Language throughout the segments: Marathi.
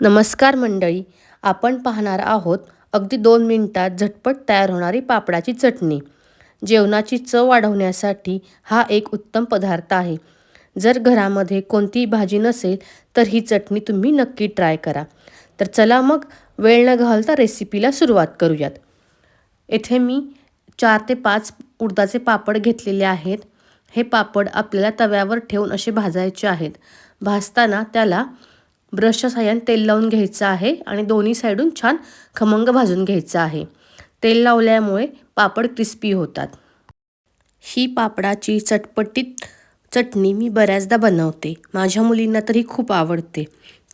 नमस्कार मंडळी आपण पाहणार आहोत अगदी दोन मिनटात झटपट तयार होणारी पापडाची चटणी. जेवणाची चव वाढवण्यासाठी हा एक उत्तम पदार्थ आहे. जर घरामध्ये कोणतीही भाजी नसेल तर ही चटणी तुम्ही नक्की ट्राय करा. तर चला मग वेळ न घालता रेसिपीला सुरुवात करूयात. येथे मी चार ते पाच उडदाचे पापड घेतलेले आहेत. हे पापड आपल्याला तव्यावर ठेवून असे भाजायचे आहेत. भाजताना त्याला ब्रशच्या साह्याने तेल लावून घ्यायचं आहे आणि दोन्ही साईडून छान खमंग भाजून घ्यायचं आहे. तेल लावल्यामुळे पापड क्रिस्पी होतात. ही पापडाची चटपटीत चटणी मी बऱ्याचदा बनवते. माझ्या मुलींना तरी खूप आवडते.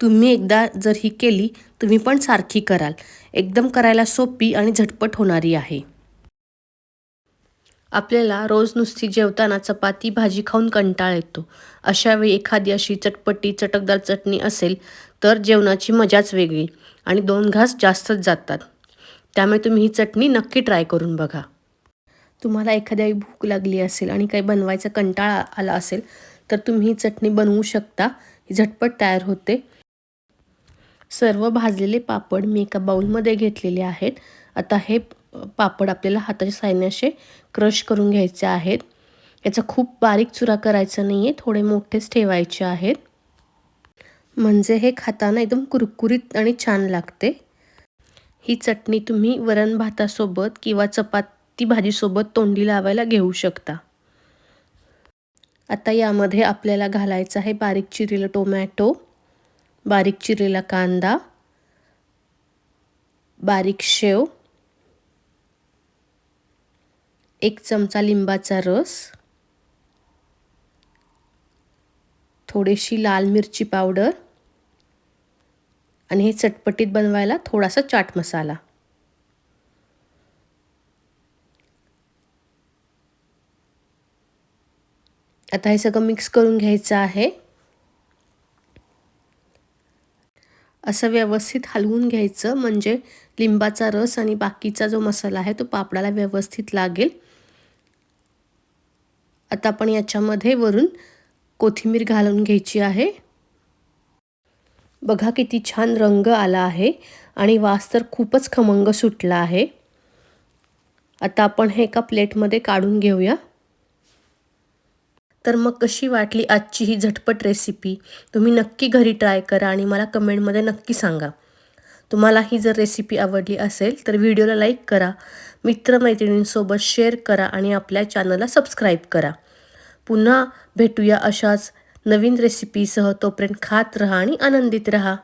तुम्ही एकदा जर ही केली तुम्ही पण सारखी कराल. एकदम करायला सोपी आणि झटपट होणारी आहे. आपल्याला रोज नुसती जेवताना चपाती भाजी खाऊन कंटाळ येतो. अशावेळी एखादी अशी चटपटी चटकदार चटणी असेल तर जेवणाची मजाच वेगळी आणि दोन घास जास्तच जातात. त्यामुळे तुम्ही ही चटणी नक्की ट्राय करून बघा. तुम्हाला एखाद्या भूक लागली असेल आणि काही बनवायचा कंटाळा आला असेल तर तुम्ही ही चटणी बनवू शकता. ही झटपट तयार होते. सर्व भाजलेले पापड मी एका बाऊलमध्ये घेतलेले आहेत. आता हे पापड आपल्याला हाताच्या साह्याने असे क्रश करून घ्यायचे आहेत. याचा खूप बारीक चुरा करायचा नाही आहे थोडे मोठेच ठेवायचे आहेत. म्हणजे हे खाताना एकदम कुरकुरीत आणि छान लागते. ही चटणी तुम्ही वरण भातासोबत किंवा चपाती भाजीसोबत तोंडी लावायला घेऊ शकता. आता यामध्ये आपल्याला घालायचं आहे बारीक चिरलेलं टोमॅटो बारीक चिरलेला कांदा बारीक शेव एक चमचा लिंबाचा रस थोडीशी लाल मिरची पावडर आणि हे चटपटीत बनवायला थोडासा चाट मसाला. आता हे सगळं मिक्स करून घ्यायचं आहे. असं व्यवस्थित हलवून घ्यायचं म्हणजे लिंबाचा रस आणि बाकीचा जो मसाला आहे तो पापडाला व्यवस्थित लागेल. आता आपण याच्यामध्ये वरून कोथिंबीर घालून घ्यायची आहे. बघा किती छान रंग आला आहे आणि वास तर खूपच खमंग सुटला आहे. आता आपण हे एका प्लेटमध्ये काढून घेऊया. तर मग कशी वाटली आजची ही झटपट रेसिपी? तुम्ही नक्की घरी ट्राय करा आणि मला कमेंटमध्ये नक्की सांगा. तुम्हाला ही जर रेसिपी आवडली असेल तर व्हिडिओला लाईक करा. मित्रमैत्रिणींसोबत शेअर करा आणि आपल्या चॅनलला सबस्क्राईब करा. पुन्हा भेटूया अशाच नवीन रेसिपीसह तोपर्यंत खात रहा आणि आनंदित रहा.